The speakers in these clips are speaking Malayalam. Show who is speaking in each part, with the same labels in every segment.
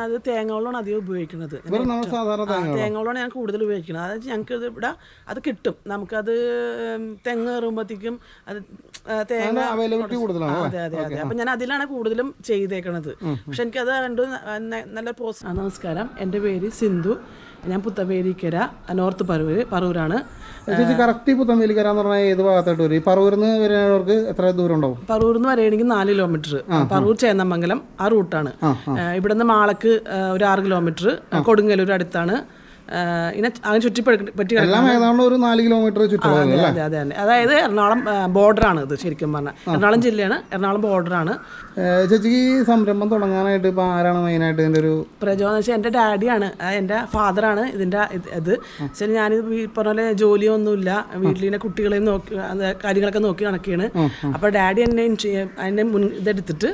Speaker 1: അത് തേങ്ങ വെള്ളമാണ് അധികം ഉപയോഗിക്കുന്നത്. തേങ്ങ വെള്ളമാണ് ഞാൻ കൂടുതൽ ഉപയോഗിക്കുന്നത്. അതായത് ഞങ്ങൾക്ക് ഇത് ഇവിടെ അത് കിട്ടും. നമുക്കത് തെങ്ങ് കയറുമ്പോഴത്തേക്കും അത് തേങ്ങ അതെ അതെ അതെ. അപ്പം ഞാൻ അതിലാണ് കൂടുതലും ചെയ്തേക്കണത്. പക്ഷെ എനിക്കത് കണ്ടു നല്ല പോസ് നമസ്കാരം. എന്റെ പേര് സിന്ധു. ഞാൻ പുത്തമേലിക്കര നോർത്ത് പറവൂർ പറവൂരാണ്.
Speaker 2: ചേച്ചി കറക്റ്റ് എന്ന് പറഞ്ഞാൽ ഏത് ഭാഗത്തായിട്ട് വരും? പറവൂർന്ന് വരുന്നവർക്ക് എത്ര ദൂരം ഉണ്ടാവും
Speaker 1: പറവൂർന്ന് നാല് കിലോമീറ്റർ പറവൂർ ചേന്നമംഗലം ആ റൂട്ടാണ് ഇവിടുന്ന് മാളക്ക് ഒരു ആറ് കിലോമീറ്റർ കൊടുങ്ങല്ലൂർ അടുത്താണ്. അങ്ങനെ ചുറ്റിപ്പറ്റി
Speaker 2: ഒരു നാല് കിലോമീറ്റർ
Speaker 1: അതെ അതെ അതെ അതെ. അതായത് എറണാകുളം ബോർഡറാണ് ഇത് ശരിക്കും പറഞ്ഞാൽ. എറണാകുളം ജില്ലയാണ് എറണാകുളം ബോർഡറാണ്
Speaker 2: ചേച്ചിക്ക് ഈ സംരംഭം തുടങ്ങാനായിട്ട് ഇപ്പൊ ആരാണ് മെയിനായിട്ട് ഇതിന്റെ ഒരു
Speaker 1: പ്രചോദനം വെച്ചാൽ എന്റെ ഡാഡിയാണ്. എന്റെ എന്റെ ഫാദറാണ് ഇതിന്റെ ഇത് വെച്ചാൽ ഞാൻ ഈ പറഞ്ഞ പോലെ ജോലിയൊന്നുമില്ല. വീട്ടിലെ കുട്ടികളെ നോക്കി കാര്യങ്ങളൊക്കെ നോക്കി നടക്കുകയാണ് അപ്പോൾ ഡാഡി എന്നെ എന്നെ മുൻ ഇതെടുത്തിട്ട്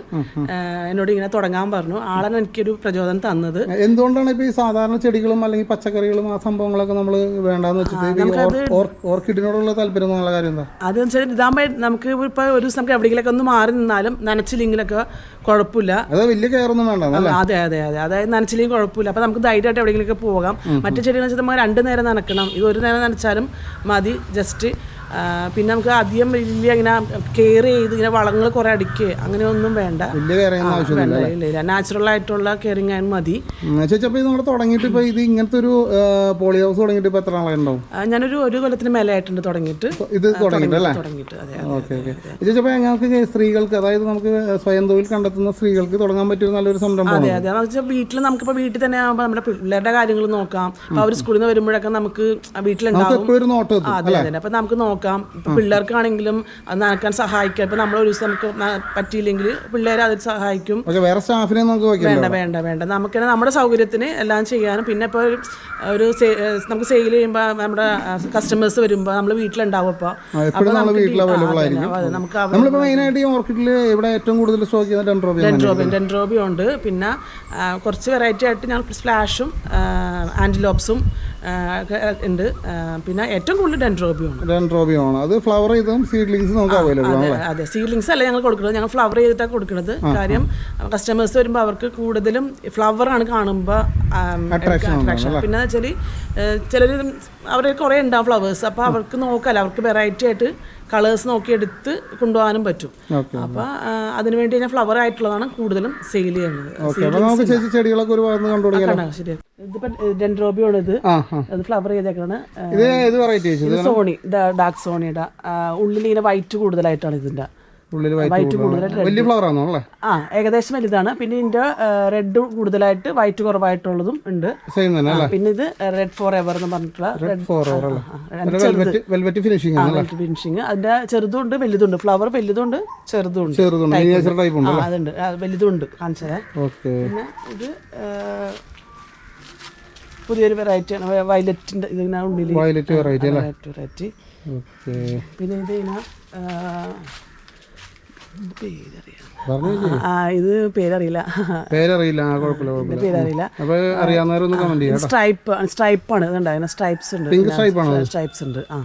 Speaker 1: എന്നോട് ഇങ്ങനെ തുടങ്ങാൻ പറഞ്ഞു. ആളാണ് എനിക്കൊരു പ്രചോദനം തന്നത്.
Speaker 2: എന്തുകൊണ്ടാണ് ഇപ്പൊ ഈ സാധാരണ ചെടികളും അല്ലെങ്കിൽ പച്ചക്കറികളും ആ സംഭവങ്ങളൊക്കെ നമ്മൾ വേണ്ടാന്ന് വെച്ചിട്ട് ഓർക്കിഡിനോടുള്ള താല്പര്യം എന്നുള്ള കാര്യം എന്താ?
Speaker 1: അത് വെച്ചാൽ ഇതാകുമ്പോൾ നമുക്ക് ഇപ്പൊ ഒരു ദിവസം നമുക്ക് എവിടെയെങ്കിലൊക്കെ ഒന്ന് മാറി നിന്നാലും നനച്ചില്ലെങ്കിലൊക്കെ കുഴപ്പമില്ല.
Speaker 2: അത് വലിയ വേണ്ട
Speaker 1: അതെ അതെ അതെ. അതായത് നനച്ചില്ലെങ്കിൽ കുഴപ്പമില്ല. അപ്പോൾ നമുക്ക് ധൈര്യമായിട്ട് എവിടെയെങ്കിലുമൊക്കെ പോകാം. മറ്റു ചെടികൾ വെച്ചാൽ നമ്മൾ രണ്ട് നേരം നനക്കണം. ഇത് ഒരു നേരം നനച്ചാലും മതി. ജസ്റ്റ് പിന്നെ നമുക്ക് അധികം വലിയ ഇങ്ങനെ കെയർ ചെയ്ത് ഇങ്ങനെ വളങ്ങൾ കുറേ അടിക്കുക അങ്ങനെയൊന്നും വേണ്ട.
Speaker 2: വലിയ കെയർ ആവശ്യമില്ല
Speaker 1: വേണ്ട നാച്ചുറൽ ആയിട്ടുള്ള കെയറിങ് ആയാലും മതി.
Speaker 2: തുടങ്ങിയിട്ട് ഇത് ഇങ്ങനത്തെ ഒരു പോളി ഹൗസ് തുടങ്ങിയിട്ട് എത്ര നാളെ ഉണ്ടാവും
Speaker 1: ആ, ഞാനൊരു ഒരു കൊല്ലത്തിന് മേലെ ആയിട്ടുണ്ട് തുടങ്ങിയിട്ട്
Speaker 2: ഇത് തുടങ്ങിയിട്ട്
Speaker 1: അതെ
Speaker 2: ഞങ്ങൾക്ക് സ്ത്രീകൾക്ക് അതായത് നമുക്ക് സ്വയം തൊഴിൽ കണ്ടെത്തുന്ന സ്ത്രീകൾക്ക് തുടങ്ങാൻ പറ്റിയ നല്ലൊരു സംരംഭം
Speaker 1: അതെ അതെ. വീട്ടിൽ നമുക്കിപ്പോൾ വീട്ടിൽ തന്നെ ആകുമ്പോൾ നമ്മുടെ പിള്ളേരുടെ കാര്യങ്ങൾ നോക്കാം. അപ്പോൾ അവർ സ്കൂളിൽ നിന്ന് വരുമ്പോഴൊക്കെ നമുക്ക് വീട്ടിലുണ്ടാവും. അതെ അതെ. അപ്പൊ നമുക്ക് നോക്കാം. ഇപ്പൊ പിള്ളേർക്കാണെങ്കിലും അത് നനക്കാൻ സഹായിക്കാം. ഇപ്പൊ നമ്മൾ ഒരു ദിവസം നമുക്ക് പറ്റിയില്ലെങ്കിൽ പിള്ളേരെ അതിൽ സഹായിക്കും.
Speaker 2: വേറെ സ്റ്റാഫിനെ നമുക്ക്
Speaker 1: വേണ്ട വേണ്ട വേണ്ട. നമുക്ക് നമ്മുടെ സൗകര്യത്തിന് എല്ലാം ചെയ്യാനും. പിന്നെ ഇപ്പോൾ ഒരു നമുക്ക് സെയിൽ ചെയ്യുമ്പോൾ നമ്മുടെ കസ്റ്റമേഴ്സ് വരുമ്പോൾ നമ്മൾ വീട്ടിലുണ്ടാവും ഇപ്പോൾ നമുക്ക്
Speaker 2: മെയിനായിട്ട് ഈ ഓർക്കിഡിൽ ഇവിടെ ഏറ്റവും കൂടുതൽ സ്റ്റോക്ക്
Speaker 1: ഡെൻഡ്രോബിയ ഡെൻഡ്രോബിയും ഉണ്ട്. പിന്നെ കുറച്ച് വെറൈറ്റി ആയിട്ട് ഞാൻ സ്പ്ലാഷും ആന്റിലോപ്സും ഒക്കെ ഉണ്ട്. പിന്നെ ഏറ്റവും കൂടുതൽ ഡെൻട്രോബിയോ ആണ്
Speaker 2: ഡെൻഡ്രോബിയാണ്. അത് ഫ്ലവർ ചെയ്തും സീഡ്ലിങ്സ് നമുക്ക് അവൈലബിൾ ആണ്
Speaker 1: അതെ സീലിങ്സ് അല്ല ഞങ്ങൾ കൊടുക്കുന്നത്? ഞങ്ങൾ ഫ്ലവർ ചെയ്തിട്ടാണ് കൊടുക്കുന്നത്. കാര്യം കസ്റ്റമേഴ്സ് വരുമ്പോൾ അവർക്ക് കൂടുതലും ഫ്ലവർ ആണ് കാണുമ്പോൾ അട്രാക്ഷൻ പിന്നെ വെച്ചാൽ ചിലർ അവർ കുറേ ഉണ്ടാവും ഫ്ലവേഴ്സ് അപ്പോൾ അവർക്ക് നോക്കാമല്ലോ അവർക്ക് വെറൈറ്റി ആയിട്ട് കളേഴ്സ് നോക്കി എടുത്ത് കൊണ്ടുപോകാനും പറ്റും.
Speaker 2: അപ്പൊ
Speaker 1: അപ്പോൾ അതിനുവേണ്ടി ഞാൻ ഫ്ലവർ ആയിട്ടുള്ളതാണ് കൂടുതലും സെയിൽ ചെയ്യുന്നത്.
Speaker 2: ചെടികളൊക്കെ ഒരു കണ്ടു
Speaker 1: ശരി ഇതിപ്പം ഇത്. അത് ഫ്ലവർ ചെയ്തേക്കാണ് സോണി ഡാർക്ക് സോണിയുടെ ഉള്ളിൽ ഇങ്ങനെ വൈറ്റ് കൂടുതലായിട്ടാണ് ഇതിന്റെ
Speaker 2: ഉള്ളിൽ
Speaker 1: വൈറ്റ് കൂടുതലായിട്ട്
Speaker 2: വലിയ ഫ്ലവർ ആണോ അല്ലേ?
Speaker 1: ആ ഏകദേശം വലുതാണ്. പിന്നെ ഇതിന്റെ റെഡ് കൂടുതലായിട്ട് വൈറ്റ് കുറവായിട്ടുള്ളതും ഉണ്ട്.
Speaker 2: സെയിം തന്നെ
Speaker 1: അല്ലേ? പിന്നെ ഇത് റെഡ് ഫോർ എവർ എന്ന് പറഞ്ഞിട്ടുള്ള റെഡ്
Speaker 2: ഫോർ എവർ അല്ലേ? വെൽവെറ്റ് വെൽവെറ്റ് ഫിനിഷിംഗ് ആണ്
Speaker 1: ഫിനിഷിങ് അതിന്റെ ചെറുതുണ്ട് വലുതുണ്ട്. ഫ്ലവർ വലുതുണ്ട് ചെറുതുണ്ട്.
Speaker 2: ചെറുതുണ്ട്. മിനിയേച്ചർ ടൈപ്പ് ഉണ്ട്.
Speaker 1: അല്ലേ? അതുണ്ട്. വലുതും വലുതുണ്ട്. കാണിച്ചത്
Speaker 2: ഓക്കെ
Speaker 1: പിന്നെ ഇത് പുതിയൊരു വെറൈറ്റി ആണ്. വയലറ്റിന്റെ ഇതിങ്ങനെ ഉള്ളിൽ
Speaker 2: വയലറ്റ് വെറൈറ്റി അല്ലേ?
Speaker 1: വെറൈറ്റി പിന്നെ ഇത് ഇങ്ങനെ ആ, ഇത് പേരറിയില്ല.
Speaker 2: പേരറിയില്ല
Speaker 1: പേരറിയില്ല.
Speaker 2: ചെയ്യാം
Speaker 1: സ്ട്രൈപ്പ് സ്ട്രൈപ്പാണ് ഇതുണ്ടായിരുന്ന സ്ട്രൈപ്സ് ഉണ്ട്.
Speaker 2: സ്ട്രൈപ്പ് ആണോ?
Speaker 1: സ്ട്രൈപ്സ് ഉണ്ട്. ആ.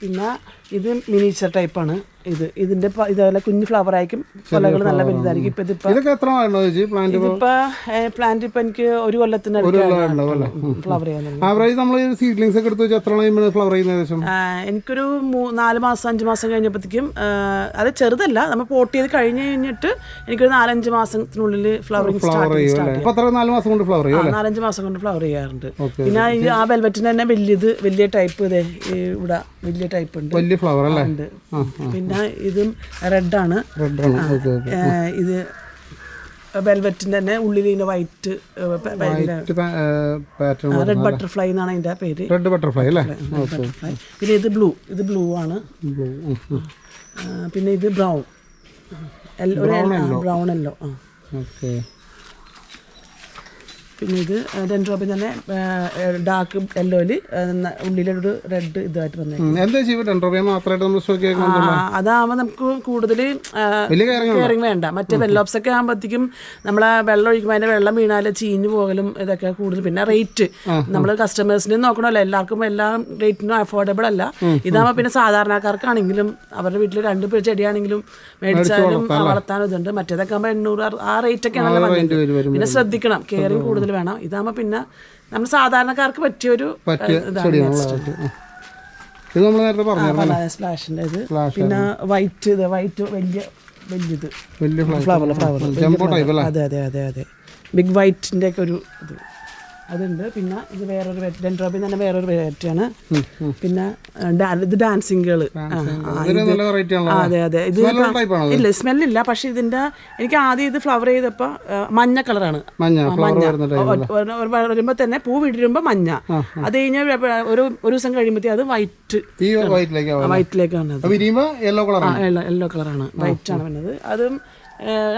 Speaker 1: പിന്നെ ഇത് മിനിച്ചർ ടൈപ്പാണ് ഇത് ഇതിന്റെ ഇതേപോലെ കുഞ്ഞു ഫ്ലവർ ആയിരിക്കും. കൊലകൾ നല്ല വലുതായിരിക്കും. ഇപ്പൊ ഇതിപ്പോ ഇതിപ്പോ പ്ലാന്റ് ഇപ്പൊ എനിക്ക് ഒരു കൊല്ലത്തിന് ഫ്ലവർ ചെയ്യാൻ എനിക്കൊരു നാല് മാസം അഞ്ച് മാസം കഴിഞ്ഞപ്പോഴത്തേക്കും അത് ചെറുതല്ല. നമ്മൾ പോട്ട് ചെയ്ത് കഴിഞ്ഞ് കഴിഞ്ഞിട്ട് എനിക്കൊരു നാലഞ്ച് മാസത്തിനുള്ളിൽ
Speaker 2: ചെയ്യും
Speaker 1: നാലഞ്ച് മാസം കൊണ്ട് ഫ്ലവർ ചെയ്യാറുണ്ട്. പിന്നെ ഈ ആ വെൽവെറ്റിന് തന്നെ വലിയത് വലിയ ടൈപ്പ് ഇതേ ഇവിടെ വലിയ ടൈപ്പ് ഉണ്ട്.
Speaker 2: വലിയ ഫ്ലവർ അല്ലേ?
Speaker 1: ഉണ്ട്. ഇതും റെഡാണ്. ഇത് വെൽവെറ്റിന്റെ തന്നെ ഉള്ളിൽ വൈറ്റ് റെഡ് ബട്ടർഫ്ലൈ എന്നാണ് അതിന്റെ പേര്.
Speaker 2: റെഡ് ബട്ടർഫ്ലൈ അല്ലേ?
Speaker 1: ബട്ടർഫ്ലൈ പിന്നെ ഇത് ബ്ലൂ ഇത് ബ്ലൂ ആണ്. പിന്നെ ഇത് ബ്രൗൺ. ബ്രൗൺ അല്ലോ ആ.
Speaker 2: ഓക്കെ
Speaker 1: പിന്നെ ഇത് ഡെൻഡ്രോപ്പിൽ തന്നെ ഡാർക്ക് യെല്ലോയിൽ ഉള്ളിലൊരു റെഡ് ഇതായിട്ട്
Speaker 2: വന്നേക്കും
Speaker 1: അതാകുമ്പോൾ നമുക്ക് കൂടുതൽ കെയറിങ് വേണ്ട. മറ്റേ വെല്ലോപ്സ് ഒക്കെ ആകുമ്പോഴത്തേക്കും നമ്മളെ വെള്ളം ഒഴിക്കുമ്പോൾ അതിന്റെ വെള്ളം വീണാൽ ചീഞ്ഞു പോകലും ഇതൊക്കെ കൂടുതൽ പിന്നെ റേറ്റ് നമ്മൾ കസ്റ്റമേഴ്സിനെ നോക്കണമല്ലോ എല്ലാവർക്കും എല്ലാ റേറ്റിനും അഫോർഡബിൾ അല്ല. ഇതാകുമ്പോൾ പിന്നെ സാധാരണക്കാർക്കാണെങ്കിലും അവരുടെ വീട്ടിൽ രണ്ട് പേര് ചെടിയാണെങ്കിലും മേടിച്ചാലും വളർത്താനും ഇതുണ്ട്. മറ്റേതൊക്കെ ആകുമ്പോൾ എണ്ണൂറ് ആ റേറ്റ് ഒക്കെ ആണല്ലോ പിന്നെ ശ്രദ്ധിക്കണം. കെയറിങ് കൂടുതൽ വേണം. ഇതാകുമ്പോൾ പിന്നെ നമ്മൾ സാധാരണക്കാർക്ക് പറ്റിയൊരു
Speaker 2: പറ്റിയ
Speaker 1: ഒരു
Speaker 2: ചെടിയാണല്ലോ ഇത് നമ്മൾ നേരത്തെ പറഞ്ഞു
Speaker 1: ഇത്. പിന്നെ വൈറ്റ് ഇത് വൈറ്റ് വലിയ വലിയത്.
Speaker 2: വലിയ
Speaker 1: ഫ്ലവർ. ഫ്ലവർ അതെ അതെ അതെ അതെ. ബിഗ് വൈറ്റിന്റെ ഒക്കെ ഒരു ഇത്. അതുണ്ട്. പിന്നെ ഇത് വേറൊരു ഡെൻഡ്രോബിൻ തന്നെ വേറൊരു വെറൈറ്റി ആണ്. പിന്നെ ഇത് ഡാൻസിങ്
Speaker 2: വെറൈറ്റി
Speaker 1: അതെ അതെ. ഇത് ഇല്ല സ്മെല്ലില്ല പക്ഷെ ഇതിന്റെ എനിക്ക് ആദ്യം ഇത് ഫ്ലവർ ചെയ്തപ്പോ മഞ്ഞ കളറാണ്
Speaker 2: മഞ്ഞ ഫ്ലവർ വരുന്ന ടൈപ്പ്
Speaker 1: വരുമ്പോ തന്നെ പൂ വിടരുമ്പോ മഞ്ഞ. അത് കഴിഞ്ഞാൽ ഒരു ഒരു ദിവസം കഴിയുമ്പോഴത്തേ അത് വൈറ്റ്
Speaker 2: ഈ വൈറ്റിലേക്ക് ആവും
Speaker 1: വൈറ്റിലേക്ക് വന്നത്
Speaker 2: അപ്പൊ യെല്ലോ
Speaker 1: കളറാണ് വൈറ്റ് ആണ്. വരുന്നത്. അതും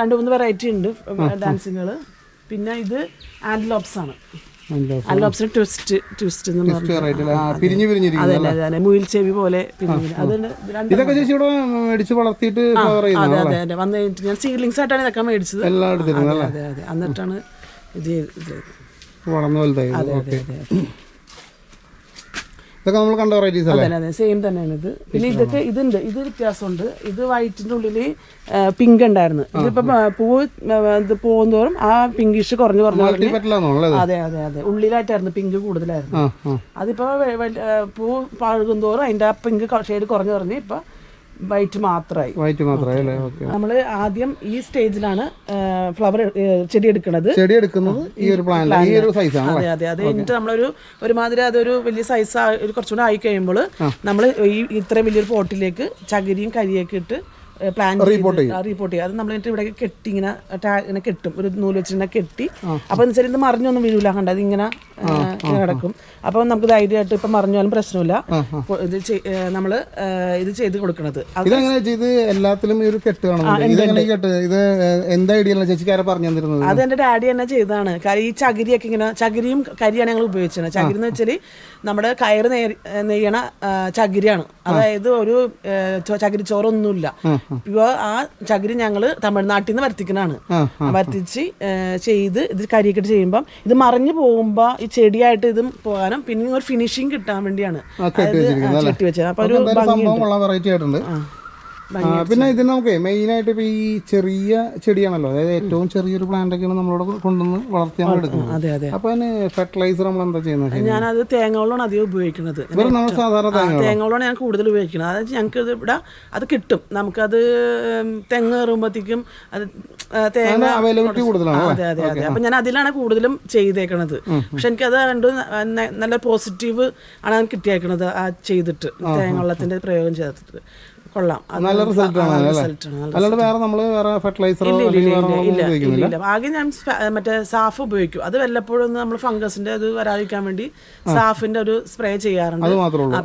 Speaker 1: രണ്ട് മൂന്ന് വെറൈറ്റി ഉണ്ട് ഡാൻസിങ്ങുകൾ പിന്നെ ഇത് ആൻഡ്ലോപ്സ് ആണ്. ആൻഡ്ലോപ്സിന് ട്വിസ്റ്റ് ട്വിസ്റ്റ് എന്ന് പറഞ്ഞു അതെ അതെ അതെ. മുയിൽ ചെവി പോലെ പിരിഞ്ഞു അതുണ്ട് ഇത് രണ്ട്
Speaker 2: ഇതൊക്കെ ചേച്ചി ഇവിടെ മേടിച്ച് വളർത്തിയിട്ട്
Speaker 1: അതെ അതെ അതെ. വന്നു കഴിഞ്ഞിട്ട് ഞാൻ സീലിങ്സ് ആയിട്ടാണ് ഇതൊക്കെ മേടിച്ചത്. അതെ അതെ എന്നിട്ടാണ് ഇത് ചെയ്ത് ഇത് ചെയ്തത്.
Speaker 2: വളർന്നു വലുതായി
Speaker 1: അതെ അതെ അതെ.
Speaker 2: ഇതൊക്കെ നമ്മൾ കണ്ട വെറൈറ്റീസ് അല്ലേ?
Speaker 1: അതെ സെയിം തന്നെയാണ് ഇത്. പിന്നെ ഇതൊക്കെ ഇതുണ്ട്. ഇത് വ്യത്യാസമുണ്ട്. ഇത് വൈറ്റിന്റെ ഉള്ളിൽ പിങ്ക് ഉണ്ടായിരുന്നു. ഇതിപ്പോ പൂ പൂവ് ഇത് പോകുന്തോറും ആ പിങ്കിഷ് കുറഞ്ഞു കുറഞ്ഞു അതെ അതെ അതെ. ഉള്ളിലായിട്ടായിരുന്നു പിങ്ക് കൂടുതലായിരുന്നു. അതിപ്പോ പൂ പഴുകും തോറും അതിന്റെ ആ പിങ്ക് ഷെയ്ഡ് കുറഞ്ഞു കുറഞ്ഞ് ഇപ്പൊ വൈറ്റ് മാത്രമായി
Speaker 2: വൈറ്റ് മാത്രമായി
Speaker 1: നമ്മൾ ആദ്യം ഈ സ്റ്റേജിലാണ് ഫ്ലവർ ചെടി എടുക്കുന്നത്
Speaker 2: ചെടി എടുക്കുന്നത് ഈ ഒരു പ്ലാന്റ് ഈ ഒരു സൈസാണ്
Speaker 1: അതെ അതെ. അത് കഴിഞ്ഞിട്ട് നമ്മളൊരു ഒരുമാതിരി അതൊരു വലിയ സൈസ് കുറച്ചുകൂടെ ആയി കഴിയുമ്പോൾ നമ്മൾ ഈ ഇത്രയും വലിയൊരു പോട്ടിലേക്ക് ചകിരിയും കരിയൊക്കെ ഇട്ട് പ്ലാൻ
Speaker 2: റിപ്പോർട്ട് ചെയ്യും.
Speaker 1: റിപ്പോർട്ട് ചെയ്യും. അത് നമ്മൾ എന്നിട്ട് ഇവിടെ കെട്ടി ഇങ്ങനെ ഇങ്ങനെ കെട്ടും. ഒരു നൂൽ വെച്ചിങ്ങനെ കെട്ടി. അപ്പൊ എന്ന് വെച്ചാൽ ഇത് മറിഞ്ഞൊന്നും വീഴൂല. കണ്ട? അത് ഇങ്ങനെ കിടക്കും. അപ്പൊ നമുക്ക് ധൈര്യമായിട്ട് ഇപ്പൊ മറിഞ്ഞാലും പ്രശ്നമില്ല. ഇത് നമ്മൾ നമ്മൾ ഇത് ചെയ്ത് കൊടുക്കണത്.
Speaker 2: ഇതെങ്ങനെ ഇത് എല്ലാത്തിലും ഈ ഒരു കെട്ട് ഇത് എന്താ ഐഡിയ പറഞ്ഞു തന്നിരുന്നത്?
Speaker 1: അത് എന്റെ ഡാഡി തന്നെ ചെയ്തതാണ്. കാര്യം ഈ ചകിരിയൊക്കെ ഇങ്ങനെ ചകിരിയും കരിയാണ് ഞങ്ങൾ ഉപയോഗിച്ചത്. ചകിരി എന്ന് വെച്ചാൽ നമ്മുടെ കയറ് നെയ്- നെയ്യണ ചകിരിയാണ്. അതായത് ഒരു ചകിരിച്ചോറൊന്നുമില്ല. ഇപ്പൊ ആ ചകിരി ഞങ്ങൾ തമിഴ്നാട്ടിൽ നിന്ന് വരുത്തിക്കണാണ്
Speaker 2: ആ
Speaker 1: വരുത്തിച്ച് ചെയ്ത് ഇത് കരിയൊക്കെ ചെയ്യുമ്പം ഇത് മറിഞ്ഞു പോകുമ്പോ ഈ ചെടിയായിട്ട് ഇതും പോകാനും പിന്നെ ഒരു ഫിനിഷിങ് കിട്ടാൻ വേണ്ടിയാണ്.
Speaker 2: കെട്ടി
Speaker 1: വെച്ചത്. അപ്പൊ ഒരു
Speaker 2: പിന്നെ ഇതിന് നമുക്ക് മെയിൻ ആയിട്ട് ഇപ്പൊ ഈ ചെറിയ ചെടിയാണല്ലോ. അതായത് ഏറ്റവും ചെറിയൊരു പ്ലാന്റ് ഒക്കെയാണ് നമ്മളോട് കൊണ്ടുവന്ന് വളർത്തി നമ്മൾ എടുക്കുന്നത്.
Speaker 1: അതെ അതെ.
Speaker 2: അപ്പൊ അതിന് ഫെർട്ടിലൈസർ നമ്മൾ എന്താ ചെയ്യുന്നത്
Speaker 1: ഞാനത് തേങ്ങ വെള്ളമാണ് അധികം ഉപയോഗിക്കുന്നത്.
Speaker 2: നമ്മൾ സാധാരണ
Speaker 1: ആ,
Speaker 2: തേങ്ങ
Speaker 1: വെള്ളമാണ് ഞാൻ കൂടുതൽ ഉപയോഗിക്കുന്നത്. അതായത് ഞങ്ങൾക്ക് ഇത് ഇവിടെ അത് കിട്ടും. നമുക്കത് തെങ്ങ് കയറുമ്പോഴത്തേക്കും അത് തേങ്ങ
Speaker 2: അവൈലബിലിറ്റി കൂടുതലാണ്
Speaker 1: അതെ അതെ അതെ. അപ്പൊ ഞാൻ അതിലാണ് കൂടുതലും ചെയ്തേക്കണത്. പക്ഷെ എനിക്കത് കണ്ട് നല്ല പോസിറ്റീവ് ആണ് കിട്ടിയേക്കണത് ആ ചെയ്തിട്ട് തേങ്ങ വെള്ളത്തിന്റെ പ്രയോഗം ചെയ്തിട്ട്. കൊള്ളാം.
Speaker 2: നല്ല റിസൾട്ട് ആണ്
Speaker 1: ആണ്.
Speaker 2: അല്ലാണ്ട് വേറെ നമ്മൾ വേറെ
Speaker 1: ഇല്ല. ആകെ ഞാൻ മറ്റേ സാഫ് ഉപയോഗിക്കും. അത് വല്ലപ്പോഴും നമ്മൾ ഫംഗസിന്റെ അത് വരാതിരിക്കാൻ വേണ്ടി സാഫിന്റെ ഒരു സ്പ്രേ ചെയ്യാറുണ്ട്.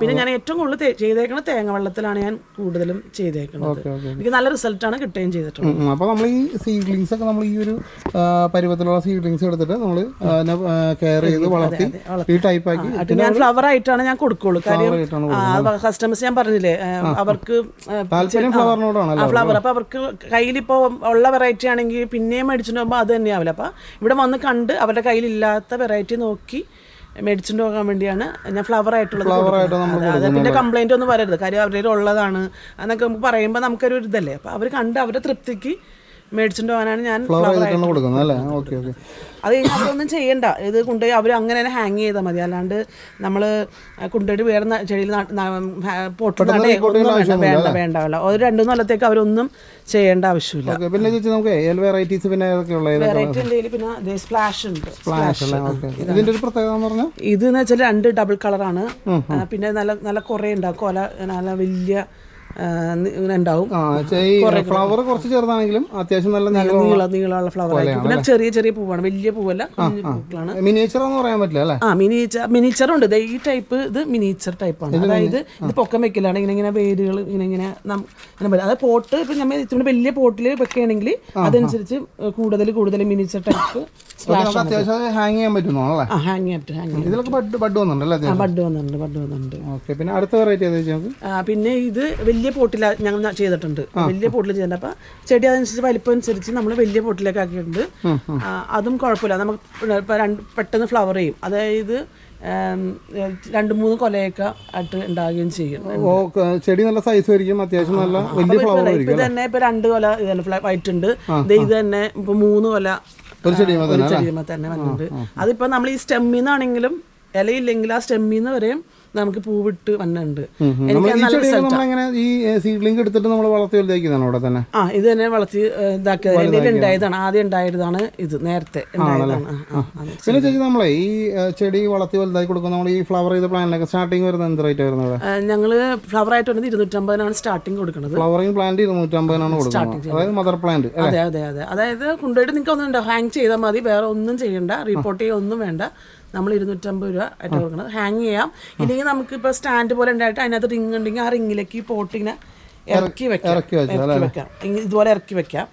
Speaker 1: പിന്നെ ഞാൻ ഏറ്റവും കൂടുതൽ ചെയ്തേക്കുന്നത് തേങ്ങ വെള്ളത്തിലാണ് ഞാൻ കൂടുതലും ചെയ്തേക്കുന്നത് എനിക്ക് നല്ല റിസൾട്ടാണ് കിട്ടുകയും ചെയ്തിട്ടുള്ളത്.
Speaker 2: അപ്പോൾ നമ്മൾ ഈ സീഡ്ലിങ്സ് ഒക്കെ നമ്മൾ ഈ ഒരു പരുവത്തിലുള്ള സീഡ്ലിങ്സ് എടുത്തിട്ട് നമ്മൾ കെയർ ചെയ്ത് വളർത്തി ഈ ടൈപ്പ് ആക്കി.
Speaker 1: ഞാൻ ഫ്ലവർ ആയിട്ടാണ് ഞാൻ കൊടുക്കുള്ളൂ. കാര്യം കസ്റ്റമേഴ്സ് ഞാൻ പറഞ്ഞില്ലേ അവർക്ക് ഫ്ലവർ അപ്പൊ അവർക്ക് കയ്യിലിപ്പോ ഉള്ള വെറൈറ്റി ആണെങ്കിൽ പിന്നെയും മേടിച്ചിട്ട് പോകുമ്പോൾ അത് തന്നെയാവില്ല. അപ്പൊ ഇവിടെ വന്ന് കണ്ട് അവരുടെ കയ്യിലില്ലാത്ത വെറൈറ്റി നോക്കി മേടിച്ചിട്ട് പോകാൻ വേണ്ടിയാണ് ഞാൻ ഫ്ലവർ ആയിട്ടുള്ളത്
Speaker 2: ആയിട്ട്
Speaker 1: കൊടുക്കുന്നത്. അതെ, അതെ പിന്നെ കംപ്ലൈന്റ് ഒന്നും വരരുത്. കാര്യം അവരുടെ ഉള്ളതാണ് എന്നൊക്കെ നമുക്ക് പറയുമ്പോൾ നമുക്കൊരു ഇതല്ലേ? അപ്പൊ അവർ കണ്ട് അവരുടെ തൃപ്തിക്ക് മേടിച്ചിട്ട് പോകാനാണ് ഞാൻ
Speaker 2: കൊടുക്കുന്നത് അല്ലേ? Okay okay.
Speaker 1: അത് കഴിഞ്ഞാൽ അതൊന്നും ചെയ്യണ്ട. ഇത് കൊണ്ടുപോയി അവർ അങ്ങനെ തന്നെ ഹാങ് ചെയ്താൽ മതി. അല്ലാണ്ട് നമ്മൾ കൊണ്ടുപോയിട്ട് വേറെ ചെടിയിൽ ഒന്നും വേണ്ട. വേണ്ട വേണ്ട ഒരു രണ്ടു കൊല്ലത്തേക്ക് അവരൊന്നും ചെയ്യേണ്ട ആവശ്യമില്ല.
Speaker 2: പിന്നെ ചേച്ചി നമുക്ക് വെറൈറ്റീസ് പിന്നെ
Speaker 1: വെറൈറ്റി എന്തെങ്കിലും പിന്നെ സ്പ്ലാഷ് ഉണ്ട്.
Speaker 2: ഫ്ലാഷ് അല്ലേ? ഓക്കെ ഇതിന്റെ ഒരു പ്രത്യേകത എന്ന് പറഞ്ഞാൽ
Speaker 1: ഇത് എന്ന് വെച്ചാൽ രണ്ട് ഡബിൾ കളറാണ് പിന്നെ നല്ല നല്ല കുറേ ഉണ്ടാവും കൊല നല്ല വലിയ ഉണ്ടാവും.
Speaker 2: ഫ്ലവർ കുറച്ച് ചെറുതാണെങ്കിലും അത്യാവശ്യം നല്ല നീളം
Speaker 1: നീള നീളമുള്ള ഫ്ലവർ ആയിരിക്കും. പിന്നെ ചെറിയ ചെറിയ പൂവാണ്. വലിയ പൂവല്ല പൂക്കളാണ്.
Speaker 2: മിനിയേച്ചർ എന്ന് പറയാൻ പറ്റില്ല അല്ലേ?
Speaker 1: ആ മിനിയേച്ചർ മിനിയേച്ചർ ഉണ്ട്. ഈ ടൈപ്പ് ഇത് മിനിയേച്ചർ ടൈപ്പാണ് അതായത് ഇത് പൊക്കം വെക്കലാണ്. ഇങ്ങനെ ഇങ്ങനെ വേരുകൾ ഇങ്ങനെ ഇങ്ങനെ അതായത് പോട്ട് ഇപ്പൊ നമ്മൾ ഇത്തിരി വലിയ പോട്ടിൽ വെക്കുകയാണെങ്കിൽ അതനുസരിച്ച് കൂടുതൽ കൂടുതൽ മിനിയേച്ചർ ടൈപ്പ്
Speaker 2: നമുക്ക് അത്യാവശ്യം ഹാങ് ചെയ്യാൻ പറ്റുന്നോ അല്ലേ
Speaker 1: ആ ഹാങ് ആയിട്ട് ഹാങ്
Speaker 2: ഇതിലൊക്കെ ബഡ് ബഡ് വന്നിട്ടുണ്ടല്ലേ
Speaker 1: ആ ബഡ് വന്നിട്ടുണ്ട് ബഡ് വന്നിട്ടുണ്ട്.
Speaker 2: ഓക്കെ പിന്നെ അടുത്ത വെറൈറ്റി ഏതാ നമുക്ക്?
Speaker 1: പിന്നെ ഇത് വലിയ പോട്ടില ഞങ്ങൾ ചെയ്തിട്ടുണ്ട്. വലിയ പോട്ടിൽ ചെയ്തിട്ടുണ്ട്. അപ്പം ചെടി അതനുസരിച്ച് വലിപ്പം അനുസരിച്ച് നമ്മൾ വലിയ പോട്ടിലേക്ക് ആക്കിയിട്ടുണ്ട്. അതും കുഴപ്പമില്ല. നമുക്ക് രണ്ട് പെട്ടെന്ന് ഫ്ലവർ ചെയ്യും. അതായത് രണ്ട് മൂന്ന് കൊലയൊക്കെ ആയിട്ട് ഉണ്ടാകുകയും ചെയ്യും.
Speaker 2: ചെടി നല്ല സൈസ് ആയിരിക്കും. അത്യാവശ്യം നല്ല വലിയ ഫ്ലവർ
Speaker 1: തന്നെ ഇപ്പൊ രണ്ട് കൊല വൈറ്റ് ഉണ്ട്. ഇത് തന്നെ ഇപ്പൊ മൂന്ന് കൊല
Speaker 2: മതി
Speaker 1: തന്നെ വന്നിട്ടുണ്ട്. നമ്മൾ ഈ സ്റ്റെമ്മിന്നാണെങ്കിലും ഇലയില്ലെങ്കിൽ ആ സ്റ്റെമ്മിൽ നിന്ന് വരെയും നമുക്ക് പൂവിട്ട് വന്നുണ്ട്
Speaker 2: ഈ സീഡ്ലിംഗ് എടുത്തിട്ട് നമ്മൾ വളർത്തി വലുതാക്കിയതാണ് അവിടെ തന്നെ?
Speaker 1: ആ ഇത് തന്നെ വളർത്തി ഇതാക്കിയത്. എന്റെ ഉണ്ടായതാണ് ആദ്യം ഉണ്ടായതാണ് ഇത് നേരത്തെ
Speaker 2: പിന്നെ ചേച്ചി നമ്മളെ ഈ ചെടി വളർത്തി വലുതാക്കി കൊടുക്കുന്ന നമ്മൾ ഈ ഫ്ലവർ ചെയ്ത പ്ലാന്റിനൊക്കെ സ്റ്റാർട്ടിങ് വരുന്നത് എന്ത് റേറ്റ് വരുന്നത്
Speaker 1: ഞങ്ങൾ ഫ്ലവർ ആയിട്ട് വരുന്നത് ഇരുന്നൂറ്റമ്പതിനാണ് സ്റ്റാർട്ടിങ് കൊടുക്കുന്നത്.
Speaker 2: ഫ്ലവറിംഗ് പ്ലാന്റ് ഇരുന്നൂറ്റമ്പതിനാണ് കൊടുക്കുന്നത്. അതായത് മദർ പ്ലാന്റ്
Speaker 1: അതെ അതെ അതെ. അതായത് കൊണ്ടുപോയിട്ട് നിങ്ങൾക്ക് ഒന്നും ഹാങ് ചെയ്താൽ മതി. വേറെ ഒന്നും ചെയ്യണ്ട. റിപ്പോർട്ട് ചെയ്യുക ഒന്നും വേണ്ട. നമ്മൾ ഇരുന്നൂറ്റമ്പത് രൂപ ആയിട്ട് കൊടുക്കണം ഹാങ് ചെയ്യാം. ഇല്ലെങ്കിൽ നമുക്ക് ഇപ്പൊ സ്റ്റാൻഡ് പോലെ ഉണ്ടായിട്ട് അതിനകത്ത് റിങ് ഉണ്ടെങ്കിൽ ആ റിങ്ങിലേക്ക് ഈ പോട്ട് ഇങ്ങനെ ഇറക്കി വെക്കാം.
Speaker 2: ഇറക്കി
Speaker 1: വെക്കാം. ഇങ്ങ- ഇതുപോലെ ഇറക്കി വെക്കാം.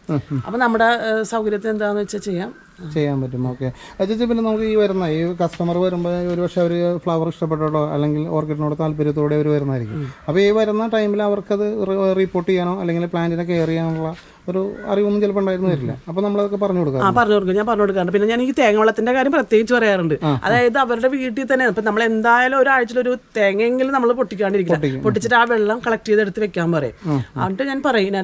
Speaker 1: അപ്പം നമ്മുടെ സൗകര്യത്തിന് എന്താണെന്ന് വെച്ചാൽ ചെയ്യാം.
Speaker 2: ചെയ്യാൻ പറ്റും. ഓക്കെ. ചേച്ചി പിന്നെ നമുക്ക് ഈ വരുന്ന ഈ കസ്റ്റമർ വരുമ്പോൾ ഒരു പക്ഷേ അവർ ഫ്ലവർ ഇഷ്ടപ്പെട്ടോ അല്ലെങ്കിൽ ഓർക്കിഡിനോട് താല്പര്യത്തോടെ അവർ വരുന്നതായിരിക്കും. അപ്പോൾ ഈ വരുന്ന ടൈമിൽ അവർക്കത് റിപ്പോർട്ട് ചെയ്യാനോ അല്ലെങ്കിൽ പ്ലാന്റിനെ കെയർ ചെയ്യാനുള്ള ഒരു അറിവൊന്നും ചിലപ്പോൾ ഉണ്ടായിരുന്നില്ല വരില്ല. അപ്പോൾ നമ്മളതൊക്കെ പറഞ്ഞു കൊടുക്കാം
Speaker 1: ആ പറഞ്ഞു കൊടുക്കും. ഞാൻ പറഞ്ഞു കൊടുക്കാറുണ്ട്. പിന്നെ ഞാൻ ഈ തേങ്ങ വെള്ളത്തിന്റെ കാര്യം പ്രത്യേകിച്ച് പറയാറുണ്ട്. അതായത് അവരുടെ വീട്ടിൽ തന്നെ ഇപ്പൊ നമ്മൾ എന്തായാലും ഒരാഴ്ചയിൽ ഒരു തേങ്ങയെങ്കിലും നമ്മൾ പൊട്ടിക്കാണ്ടിരിക്കും പൊട്ടിച്ചിട്ട് ആ വെള്ളം കളക്ട് ചെയ്ത് എടുത്ത് വെക്കാൻ പറയും. എന്നിട്ട് ഞാൻ പറയും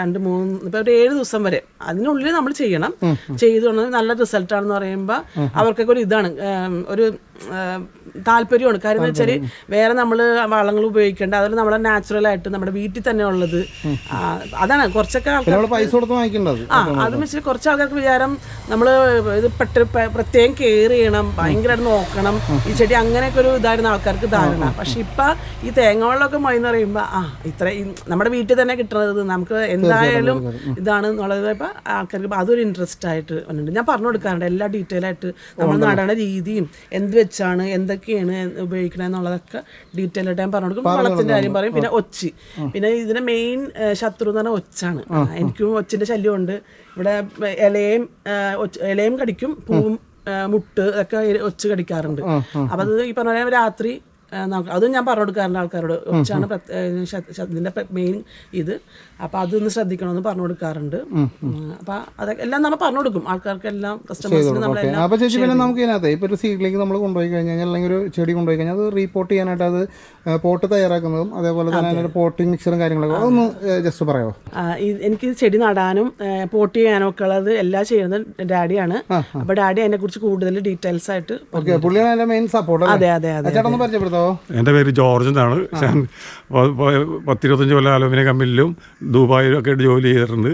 Speaker 1: രണ്ട് മൂന്ന് ഇപ്പൊ ഒരു ഏഴ് ദിവസം വരെ അതിനുള്ളിൽ നമ്മൾ ചെയ്യണം. ചെയ്തു നല്ല റിസൾട്ടാണെന്ന് പറയുമ്പോൾ അവർക്കൊക്കെ ഒരു ഇതാണ്. ഒരു താല്പര്യമാണ്. കാര്യം എന്ന് വെച്ചാൽ വേറെ നമ്മൾ വളങ്ങൾ ഉപയോഗിക്കേണ്ട അതുപോലെ നമ്മുടെ നാച്ചുറൽ ആയിട്ട് നമ്മുടെ വീട്ടിൽ തന്നെ ഉള്ളത്. അതാണ്. കുറച്ചൊക്കെ ആൾക്കാർ
Speaker 2: പൈസ കൊടുത്ത് വാങ്ങിക്കേണ്ടത്.
Speaker 1: ആ അത് വെച്ചാൽ കുറച്ച് ആൾക്കാർക്ക് വിചാരം നമ്മൾ ഇത് പെട്ട് പ്രത്യേകം കെയർ ചെയ്യണം ഭയങ്കരമായിട്ട് നോക്കണം. ഈ ചെടി അങ്ങനെയൊക്കെ ഒരു ഇതായിരുന്നു ആൾക്കാർക്ക് ധാരണ. പക്ഷെ ഇപ്പൊ ഈ തേങ്ങ വെള്ളമൊക്കെ മഴ എന്ന് പറയുമ്പോൾ ആ ഇത്ര നമ്മുടെ വീട്ടിൽ തന്നെ കിട്ടുന്നത് നമുക്ക് എന്തായാലും ഇതാണ് എന്നുള്ളത് ഇപ്പം ആൾക്കാർക്ക് അതൊരു ഇൻട്രസ്റ്റ് ആയിട്ട് വന്നിട്ടുണ്ട്. ഞാൻ പറഞ്ഞു കൊടുക്കാറുണ്ട്. എല്ലാ ഡീറ്റെയിൽ ആയിട്ട് നമ്മൾ നടണ രീതിയും എന്ത് വെച്ചാണ് എന്തൊക്കെയാണ് ഉപയോഗിക്കണത് എന്നുള്ളതൊക്കെ ഡീറ്റെയിൽ ആയിട്ട് ഞാൻ പറഞ്ഞു കൊടുക്കും. വളത്തിന്റെ കാര്യം പറയും പിന്നെ ഒച്ചി. പിന്നെ ഇതിന്റെ മെയിൻ ശത്രു എന്ന് പറഞ്ഞാൽ ഒച്ചാണ്. എനിക്കും ഒച്ചിന്റെ ശല്യമുണ്ട്. ഇവിടെ ഇലയും ഇലയും കടിക്കും പൂവും മുട്ട് ഒക്കെ ഒച്ച് കടിക്കാറുണ്ട്. അപ്പൊ അത് ഈ പറഞ്ഞ പോലെ രാത്രി അതും ഞാൻ പറഞ്ഞു കൊടുക്കാറുണ്ട് ആൾക്കാരോട്. ഒച്ചാണ് ഇതിന്റെ മെയിൻ ഇത്. അപ്പൊ അതൊന്ന് ശ്രദ്ധിക്കണമെന്ന് പറഞ്ഞു കൊടുക്കാറുണ്ട്. അപ്പൊ അതൊക്കെ എല്ലാം നമ്മൾ പറഞ്ഞു കൊടുക്കും. ആൾക്കാർക്കെല്ലാം കസ്റ്റമേഴ്സിന് നമ്മളെല്ലാം
Speaker 2: അപ്പോൾ ചേച്ചി പിന്നെ നമുക്ക് ഇതിനകത്ത് ഇപ്പോൾ ഒരു സീഡിലേക്ക് നമ്മൾ കൊണ്ടുപോയി കഴിഞ്ഞാൽ അല്ലെങ്കിൽ ഒരു ചെടി കൊണ്ടുപോയി കഴിഞ്ഞാൽ അത് റീപോർട്ട് ചെയ്യാനായിട്ട് അത് പോട്ട് തയ്യാറാക്കുന്നതും അതേപോലെ തന്നെ അതിന്റെ പോട്ടിംഗ് മിക്സറും കാര്യങ്ങളൊക്കെ അതൊന്ന് ജസ്റ്റ് പറയാമോ
Speaker 1: എനിക്ക് ചെടി നടാനും പോട്ട് ചെയ്യാനും ഒക്കെ ഉള്ളത് എല്ലാം ചെയ്യുന്നത് ഡാഡിയാണ് അപ്പൊ ഡാഡി അതിനെ കുറിച്ച് കൂടുതൽ ഡീറ്റെയിൽസ് ആയിട്ട്
Speaker 2: ഓക്കെ പുള്ളിയാണ് മെയിൻ സപ്പോർട്ട്
Speaker 1: അതെ അതെ അതെ
Speaker 2: ചേട്ടൻ പരിചയപ്പെടുത്താവോ
Speaker 3: എന്റെ പേര് ജോർജ് എന്നാണ്. ഞാൻ പത്തിരുപത്തഞ്ച് കൊല്ലം അലുമിനിയം കമ്പനിയിലും ദുബായിലും ഒക്കെ ആയിട്ട് ജോലി ചെയ്തിട്ടുണ്ട്.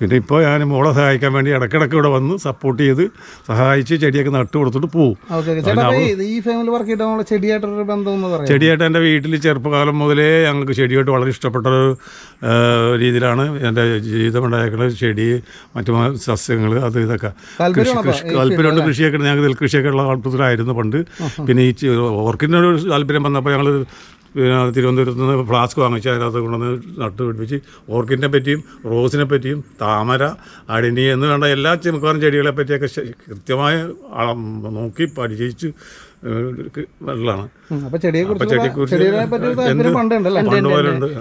Speaker 3: പിന്നെ ഇപ്പോൾ ഞാൻ മോളെ സഹായിക്കാൻ വേണ്ടി ഇടയ്ക്കിടയ്ക്ക് ഇവിടെ വന്ന് സപ്പോർട്ട് ചെയ്ത് സഹായിച്ച് ചെടിയൊക്കെ നട്ടു കൊടുത്തിട്ട്
Speaker 2: പോകും
Speaker 3: ചെടിയായിട്ട് എന്റെ വീട്ടിൽ ചെറുപ്പകാലം മുതലേ ഞങ്ങൾക്ക് ചെടിയായിട്ട് വളരെ ഇഷ്ടപ്പെട്ട രീതിയിലാണ് എന്റെ ജീവിതം ചെടി മറ്റു സസ്യങ്ങൾ അത് ഇതൊക്കെ. കൃഷി
Speaker 2: താല്പര്യമാണോ
Speaker 3: കൃഷി താല്പര്യമുണ്ട് കൃഷിയൊക്കെ ഞങ്ങൾക്ക് നെൽകൃഷിയൊക്കെ ഉള്ള താല്പര്യത്തിലായിരുന്നു പണ്ട്. പിന്നെ ഈ ഓർക്കിഡിനോട് താല്പര്യം വന്നപ്പോൾ ഞങ്ങൾ പിന്നെ തിരുവനന്തപുരത്ത് നിന്ന് ഫ്ലാസ്ക് വാങ്ങിച്ച് അതിനകത്ത് കൊണ്ടുവന്ന് നട്ട് പിടിപ്പിച്ച് ഓർക്കിഡിനെ പറ്റിയും റോസിനെ പറ്റിയും താമര അടിനി എന്ന് വേണ്ട എല്ലാ ചെറുക്കാരും ചെടികളെ പറ്റിയൊക്കെ കൃത്യമായ നോക്കി പരിചയിച്ച് വെള്ളമാണ്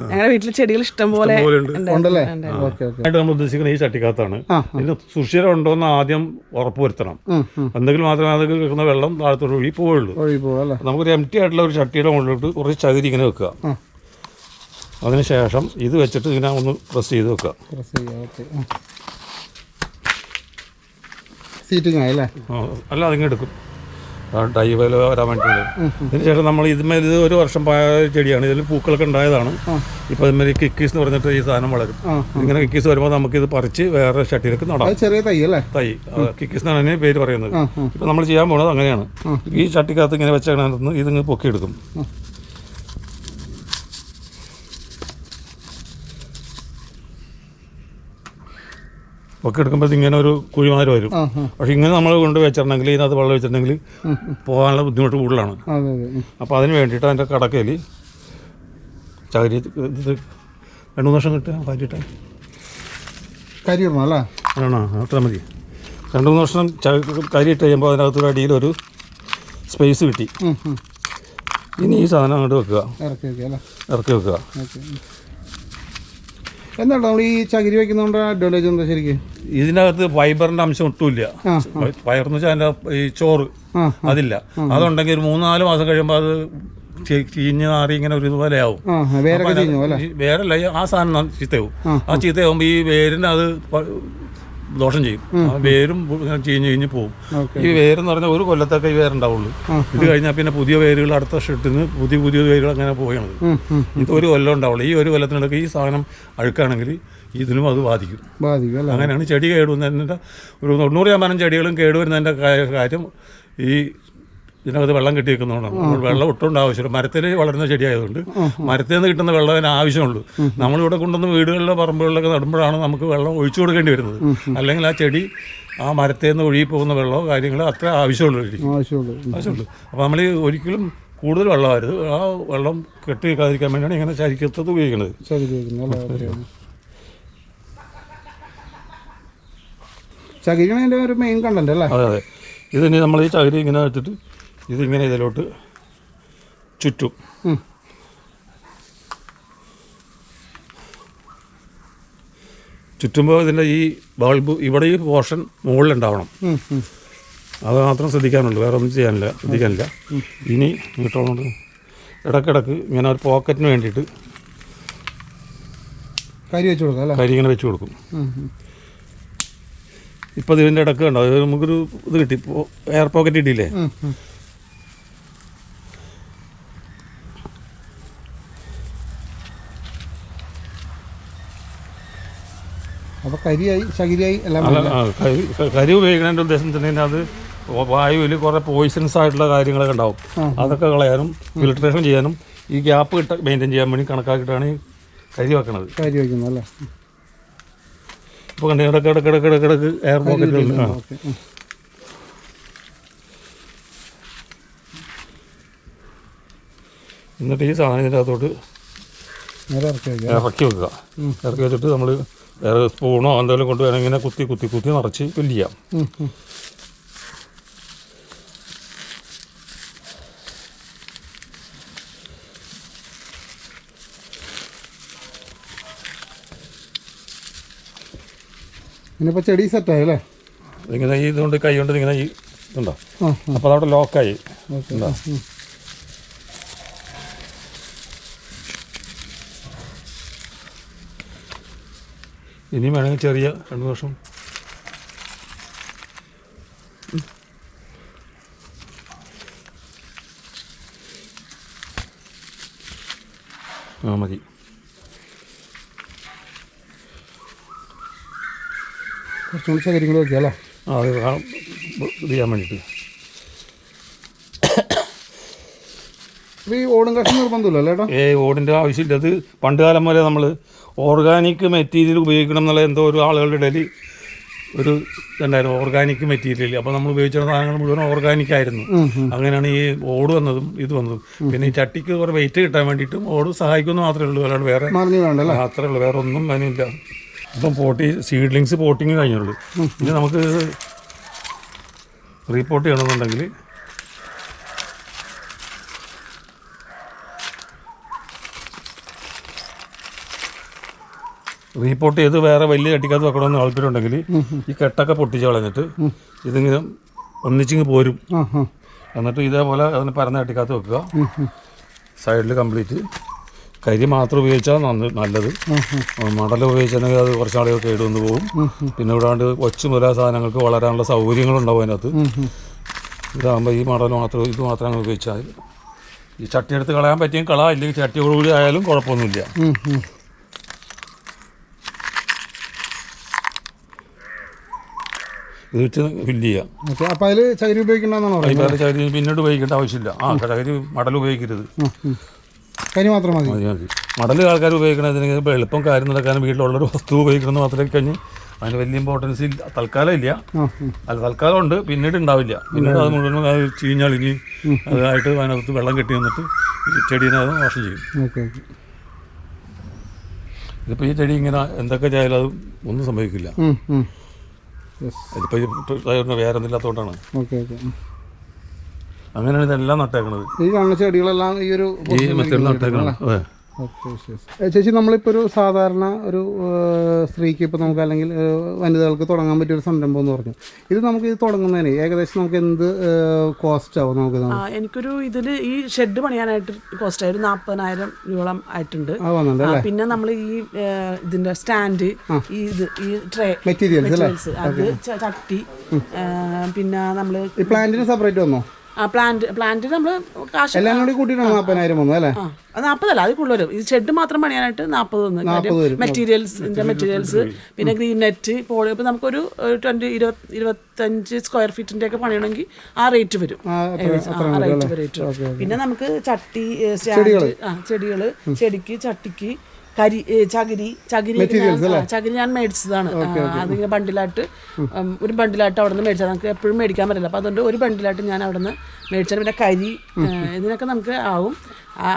Speaker 1: ഞങ്ങളുടെ വീട്ടിൽ ചെടികൾ ഇഷ്ടം പോലെ
Speaker 3: നമ്മൾ ഉദ്ദേശിക്കുന്നത് ഈ ചട്ടിക്കകത്താണ്. ഇതിന് സുഷിരം ഉണ്ടോ എന്ന് ആദ്യം ഉറപ്പ് വരുത്തണം.
Speaker 2: ഉം, ഉം.
Speaker 3: എന്തെങ്കിലും മാത്രമേ അത് കിടക്കുന്ന വെള്ളം താഴത്തോട്ട് ഒഴുകി പോവുള്ളൂ. നമുക്കൊരു എം ടി ആയിട്ടുള്ള ഒരു ചട്ടിയുടെ മുകളിലോട്ട് കുറച്ച് ചകിരി ഇങ്ങനെ വെക്കുക. അതിനുശേഷം ഇത് വെച്ചിട്ട് ഇങ്ങനെ ഒന്ന് പ്രസ് ചെയ്ത് വെക്കുക.
Speaker 2: പ്രസ് ചെയ്യാം ഓക്കെ. സീറ്റിംഗ് ആയി അല്ലേ?
Speaker 3: അല്ല അതിങ്ങനെ എടുക്കും. ടൈ പോലെ വരാൻ വേണ്ടിയിട്ടുണ്ട് അതിനുശേഷം നമ്മൾ ഇതുമേൽ ഇത് ഒരു വർഷം പായ ചെടിയാണ്. ഇതിൽ പൂക്കളൊക്കെ ഉണ്ടായതാണ്. ഇപ്പൊ ഇതുമേൽ കിക്കീസ് എന്ന് പറഞ്ഞിട്ട് ഈ സാധനം വളരും. ഇങ്ങനെ കിക്കീസ് വരുമ്പോൾ നമുക്ക് ഇത് പറിച്ച് വേറെ ഷട്ടിലേക്ക് നടാം.
Speaker 2: ചെറിയ തൈ അല്ലേ?
Speaker 3: തൈ. കിക്കീസ് എന്നാണ് അതിന് പേര് പറയുന്നത്. ഇപ്പം നമ്മൾ ചെയ്യാൻ പോകുന്നത് അങ്ങനെയാണ്. ഈ ചട്ടിക്കകത്ത് ഇങ്ങനെ വെച്ചാൽ ഇതിങ്ങ് പൊക്കിയെടുക്കും. പൊക്കിയെടുക്കുമ്പോൾ ഇങ്ങനെ ഒരു കുഴിമാര് വരും. പക്ഷെ ഇങ്ങനെ നമ്മൾ കൊണ്ട് വെച്ചിട്ടുണ്ടെങ്കിൽ ഇതിനകത്ത് വെള്ളം വെച്ചിട്ടുണ്ടെങ്കിൽ പോകാനുള്ള ബുദ്ധിമുട്ട് കൂടുതലാണ്. അപ്പോൾ അതിന് വേണ്ടിയിട്ട് അതിന്റെ കടക്കയിൽ ചകരി ഇത് രണ്ട് മൂന്ന് വർഷം കിട്ടുക പാറ്റിട്ട്
Speaker 2: കരി ഇടണം അല്ലേ
Speaker 3: ആണോ അത്ര മതി. രണ്ട് മൂന്ന് വർഷം കരി കരിയിട്ട് കഴിയുമ്പോൾ അതിനകത്തൊരു ഒരു സ്പേസ് കിട്ടി. ഇനി ഈ സാധനം അങ്ങോട്ട് വെക്കുക.
Speaker 2: ഇറക്കി വെക്കുക
Speaker 3: ഇറക്കി വെക്കുക.
Speaker 2: എന്താണ് നമ്മൾ ഈ ചകിരി വെക്കുന്നതുകൊണ്ട് അഡ്വാന്റേജ് എന്താ ശരിക്കും?
Speaker 3: ഇതിനകത്ത് ഫൈബറിന്റെ അംശം ഒട്ടുമില്ല. ഫൈബർ എന്ന് വെച്ചാൽ അതിന്റെ ഈ ചോറ് അതില്ല. അതുണ്ടെങ്കിൽ ഒരു മൂന്നാൽ മാസം കഴിയുമ്പോൾ അത് ചീഞ്ഞ് നാറി ഇങ്ങനെ ഒരു ഇതുപോലെ ആവും. വേരല്ല ആ സാധനം ചീത്തയാവും.
Speaker 2: ആ,
Speaker 3: ചീത്തയാവുമ്പോൾ ഈ വേരിന് അത് ദോഷം ചെയ്യും. ആ വേരും ചീഞ്ഞ് ചീഞ്ഞ് പോകും ഈ വേരെന്ന് പറഞ്ഞാൽ ഒരു കൊല്ലത്തൊക്കെ ഈ വേരുണ്ടാവുള്ളൂ. ഇത് കഴിഞ്ഞാൽ പിന്നെ പുതിയ വേരുകൾ അടുത്ത നിന്ന് പുതിയ പുതിയ വേരുകൾ അങ്ങനെ പോവുകയാണ്
Speaker 2: ഉം.
Speaker 3: ഇത് ഒരു കൊല്ലം ഉണ്ടാവുള്ളൂ. ഈ ഒരു കൊല്ലത്തിനിടയ്ക്ക് ഈ സാധനം അഴുക്കാണെങ്കിൽ ഇതിനും അത് ബാധിക്കും.
Speaker 2: ബാധിക്കും
Speaker 3: അങ്ങനെയാണ് ചെടി കേടുവന്നതിന്റെ ഒരു തൊണ്ണൂറ് ശതമാനം ചെടികളും കേടുവരുന്നതിന്റെ കാര്യം ഈ ഇതിനകത്ത് വെള്ളം കെട്ടി വെക്കുന്നതുകൊണ്ടാണ് വെള്ളം ഒട്ടുണ്ട് ആവശ്യമില്ല. മരത്തിൽ വളരുന്ന ചെടിയായതുകൊണ്ട് മരത്തിൽ നിന്ന് കിട്ടുന്ന വെള്ളം അതിന് ആവശ്യമുള്ളൂ. നമ്മളിവിടെ കൊണ്ടുവന്ന് വീടുകളിലെ പറമ്പുകളിലൊക്കെ നടുമ്പോഴാണ് നമുക്ക് വെള്ളം ഒഴിച്ചു കൊടുക്കേണ്ടി വരുന്നത്. അല്ലെങ്കിൽ ആ ചെടി ആ മരത്തിൽ നിന്ന് ഒഴുകി പോകുന്ന വെള്ളമോ കാര്യങ്ങളോ അത്ര ആവശ്യമുള്ളൂ
Speaker 2: ആവശ്യമുള്ളൂ.
Speaker 3: അപ്പോൾ നമ്മൾ ഒരിക്കലും കൂടുതൽ വെള്ളമായിരുന്നു ആ വെള്ളം കെട്ടി വെക്കാതിരിക്കാൻ വേണ്ടിയാണ് ഇങ്ങനെ ചരിക്കത്തത് ഉപയോഗിക്കുന്നത്.
Speaker 2: ചകിരിയാണ് ഒരു മെയിൻ കണ്ടന്റ് അല്ലേ?
Speaker 3: അതെ അതെ. ഇതിന് നമ്മൾ ഈ ചകിരി ഇങ്ങനെ വെച്ചിട്ട് ഇതിങ്ങനെ ഇതിലോട്ട് ചുറ്റും. ചുറ്റുമ്പോൾ ഇതിന്റെ ഈ ബൾബ് ഇവിടെ ഈ പോർഷൻ മുകളിലുണ്ടാവണം. അത് മാത്രം ശ്രദ്ധിക്കാനുള്ളൂ വേറെ ഒന്നും ചെയ്യാനില്ല ശ്രദ്ധിക്കാനില്ല. ഇനി ഇട്ടോണ്ട് ഇടക്കിടക്ക് ഇങ്ങനെ ഒരു പോക്കറ്റിന് വേണ്ടിയിട്ട്
Speaker 2: കരി വെച്ച് കൊടുക്കാം അല്ലേ?
Speaker 3: കരി ഇങ്ങനെ വെച്ച് കൊടുക്കും.
Speaker 2: ഇപ്പം.
Speaker 3: ഇപ്പോൾ ഇതിന്റെ ഇടയ്ക്ക് ഉണ്ടോ നമുക്കൊരു ഇത് കിട്ടി എയർ പോക്കറ്റ് കിട്ടിയില്ലേ?
Speaker 2: അപ്പോൾ കരിയായി ചകിരിയായി എല്ലാം
Speaker 3: കരി ഉപയോഗിക്കുന്നതിന്റെ ഉദ്ദേശം തന്നെ അത് വായുവിൽ കുറേ പോയിസൺസ് ആയിട്ടുള്ള കാര്യങ്ങളൊക്കെ ഉണ്ടാവും. അതൊക്കെ കളയാനും ഫിൽട്രേഷൻ ചെയ്യാനും ഈ ഗ്യാപ്പ് കിട്ട മെയിന്റെയിൻ ചെയ്യാൻ വേണ്ടി കണക്കാക്കിയിട്ടാണ് ഈ കരി വെക്കണത്.
Speaker 2: കരി വയ്ക്കുന്നത് അല്ലേ?
Speaker 3: ഇപ്പോൾ കണ്ടു ഇടയ്ക്ക് ഇടയ്ക്ക് ഇടയ്ക്ക് ഇടയ്ക്ക് ഇടയ്ക്ക് എയർ
Speaker 2: പോക്കറ്റ്
Speaker 3: എന്നിട്ട് ഈ സാധനത്തിന്റെ അകത്തോട്ട്
Speaker 2: ഇറക്കി
Speaker 3: വെക്കുക. ഇറക്കി വെച്ചിട്ട് നമ്മൾ വേറെ സ്പൂണോ എന്തെങ്കിലും കൊണ്ടുവരാൻ ഇങ്ങനെ കുത്തി കുത്തി കുത്തി നിറച്ച് ഫില്ല് ചെയ്യാം.
Speaker 2: ഇനിയിപ്പോൾ ചെടി സെറ്റായി അല്ലേ?
Speaker 3: ഇങ്ങനെ ഈ ഇതുകൊണ്ട് കൈ കൊണ്ട് ഇങ്ങനെ ഈ ഇതുണ്ടോ? അപ്പോൾ അതവിടെ ലോക്കായി ഉണ്ടോ? ഇനി വേണമെങ്കിൽ ചെറിയ രണ്ട് വർഷം. ആ മതി.
Speaker 2: കുറച്ചും കൂടി വെച്ചാലോ
Speaker 3: ആ അത് ചെയ്യാൻ വേണ്ടിയിട്ട്.
Speaker 2: ഈ ഓടും കഷ്ണം നിർബന്ധമില്ല ഏട്ടാ?
Speaker 3: ഏ ഓടിന്റെ ആവശ്യമില്ല. അത് പണ്ട് കാലം വരെ നമ്മൾ ഓർഗാനിക് മെറ്റീരിയൽ ഉപയോഗിക്കണം എന്നുള്ള എന്തോ ഒരു ആളുകളുടെ ഇടയിൽ ഒരു ഇതുണ്ടായിരുന്നു ഓർഗാനിക് മെറ്റീരിയൽ അപ്പോൾ നമ്മൾ ഉപയോഗിച്ചിരുന്ന സാധനങ്ങൾ മുഴുവൻ ഓർഗാനിക് ആയിരുന്നു. അങ്ങനെയാണ് ഈ ഓട് വന്നതും ഇത് വന്നതും. പിന്നെ ഈ ചട്ടിക്ക് കുറേ വെയിറ്റ് കിട്ടാൻ വേണ്ടിയിട്ടും ഓട് സഹായിക്കുമെന്ന് മാത്രമേ ഉള്ളൂ. അല്ലാണ്ട് വേറെ മാത്രമേ ഉള്ളൂ. വേറെ ഒന്നും അതിനില്ല. ഇപ്പം പോട്ടി സീഡ്ലിങ്സ് പോട്ടിങ് കഴിഞ്ഞുള്ളൂ. ഇനി നമുക്ക് റീപോർട്ട് ചെയ്യണമെന്നുണ്ടെങ്കിൽ റീപോർട്ട് ചെയ്ത് വേറെ വലിയ കെട്ടിക്കകത്ത് വെക്കണമെന്ന് താല്പര്യമുണ്ടെങ്കിൽ ഈ കെട്ടൊക്കെ പൊട്ടിച്ച് കളഞ്ഞിട്ട് ഇതിങ്ങനെ ഒന്നിച്ചിങ്ങ് പോരും. എന്നിട്ട് ഇതേപോലെ അതിന് പരന്ന കെട്ടിക്കകത്ത് വെക്കുക. സൈഡിൽ കംപ്ലീറ്റ്. കരി മാത്രം ഉപയോഗിച്ചാൽ നന്ന് നല്ലത്. മടൽ ഉപയോഗിച്ചിട്ടുണ്ടെങ്കിൽ അത് കുറച്ച് നാളെ കേടുവന്ന് പോകും. പിന്നെ ഇവിടാണ്ട് കൊച്ചു മുതലായ സാധനങ്ങൾക്ക് വളരാനുള്ള സൗകര്യങ്ങളുണ്ടാവും അതിനകത്ത്. ഇതാകുമ്പോൾ ഈ മടൽ മാത്രം ഇത് മാത്രം അങ്ങ് ഉപയോഗിച്ചാൽ ഈ ചട്ടി എടുത്ത് കളയാൻ പറ്റിയും കള. ഇല്ലെങ്കിൽ ചട്ടിയോടുകൂടി ആയാലും കുഴപ്പമൊന്നുമില്ല. ഇത് വെച്ച് ഫില്ല് ചെയ്യാം.
Speaker 2: ഓക്കെ അപ്പോൾ അതിൽ ചകിരി ഉപയോഗിക്കണ്ടെന്നാണ് പറയുന്നത്?
Speaker 3: ചകിരി പിന്നീട് ഉപയോഗിക്കേണ്ട ആവശ്യമില്ല. ആ ചകിരി മടൽ ഉപയോഗിക്കരുത്.
Speaker 2: കരി മാത്രം മതി.
Speaker 3: മതി മതി. മടൽ ആൾക്കാർ ഉപയോഗിക്കണതിന് ഇപ്പോൾ എളുപ്പം കാര്യം നടക്കാനും വീട്ടിലുള്ളൊരു വസ്തു ഉപയോഗിക്കണമെന്ന് മാത്രമേ കഴിഞ്ഞ് അതിന് വലിയ ഇമ്പോർട്ടൻസ് തൽക്കാലം ഇല്ല. അല്ല തൽക്കാലം ഉണ്ട് പിന്നീട് ഉണ്ടാവില്ല. പിന്നീട് അത് മുഴുവൻ അത് ചീഞ്ഞളിഞ്ഞ് അതായിട്ട് അതിനകത്ത് വെള്ളം കെട്ടി വന്നിട്ട് ഈ ചെടീനെ അത് വാഷം ചെയ്യും. ഇതിപ്പോൾ ഈ ചെടി ഇങ്ങനെ എന്തൊക്കെ ചെയ്താലും അത് ഒന്നും സംഭവിക്കില്ല.
Speaker 2: ഓക്കെ ഓക്കെ
Speaker 3: അങ്ങനെയാണ് ഇതെല്ലാം നട്ടേക്കണത്.
Speaker 2: ഈ കാണുന്ന ചെടികളെല്ലാം ഈ ഒരു
Speaker 3: ഈ നട്ടേക്കണം അതെ.
Speaker 2: ചേച്ചി നമ്മളിപ്പോൾ ഒരു സാധാരണ ഒരു സ്ത്രീക്ക് ഇപ്പോൾ നമുക്ക് അല്ലെങ്കിൽ വനിതകൾക്ക് തുടങ്ങാൻ പറ്റിയ ഒരു സംരംഭം എന്ന് പറഞ്ഞു. ഇത് നമുക്ക് ഇത് തുടങ്ങുന്നതിന് ഏകദേശം നമുക്ക് എന്ത് കോസ്റ്റ് ആവും നമുക്ക്
Speaker 1: എനിക്കൊരു ഇതിൽ ഈ ഷെഡ് പണിയാനായിട്ട് കോസ്റ്റ് ആയി ഒരു നാൽപ്പതിനായിരം രൂപയോളം ആയിട്ടുണ്ട്. പിന്നെ നമ്മൾ ഈ ഇതിന്റെ സ്റ്റാൻഡ് ഈ ഇത് ഈ ട്രേ
Speaker 2: മെറ്റീരിയൽസ്
Speaker 1: അത് ചട്ടി പിന്നെ നമ്മൾ
Speaker 2: പ്ലാന്റിന് സെപ്പറേറ്റ് വന്നോ?
Speaker 1: പ്ലാന്റ് പ്ലാന്റ് നമ്മൾ കാശ്
Speaker 2: എല്ലാം കൂടി കൂട്ടിയിട്ടാണ് നാൽപ്പതിനായിരം വന്നത് അല്ലേ?
Speaker 1: നാൽപ്പതല്ല അത് കൂടുതൽ വരും. ഇത് ഷെഡ് മാത്രം പണിയാനായിട്ട് നാൽപ്പത് വന്ന്. കാര്യം മെറ്റീരിയൽസിന്റെ മെറ്റീരിയൽസ് പിന്നെ ഗ്രീൻ നെറ്റ് പോളി ഇപ്പം നമുക്കൊരു ട്വന്റി ഇരുപത്തി ഇരുപത്തഞ്ച് സ്ക്വയർ ഫീറ്റിന്റെ ഒക്കെ പണിയണമെങ്കിൽ ആ റേറ്റ് വരും.
Speaker 2: ആ,
Speaker 1: റേറ്റ് റേറ്റ്. പിന്നെ നമുക്ക് ചട്ടി ഏ, സ്റ്റാൻഡ് ആ ചെടികൾ ചെടിക്ക് ചട്ടിക്ക് കരി ചകിരി ചകിരി ചകിരി ഞാൻ മേടിച്ചതാണ്. അതിങ്ങനെ ബണ്ടിലായിട്ട് ഒരു ബണ്ടിലായിട്ട് അവിടെ നിന്ന് മേടിച്ചത്. നമുക്ക് എപ്പോഴും മേടിക്കാൻ പറ്റില്ല. അപ്പോൾ അതുകൊണ്ട് ഒരു ബണ്ടിലായിട്ട് ഞാൻ അവിടെ നിന്ന് മേടിച്ചത് പിന്നെ കരി ഇതിനൊക്കെ നമുക്ക് ആവും.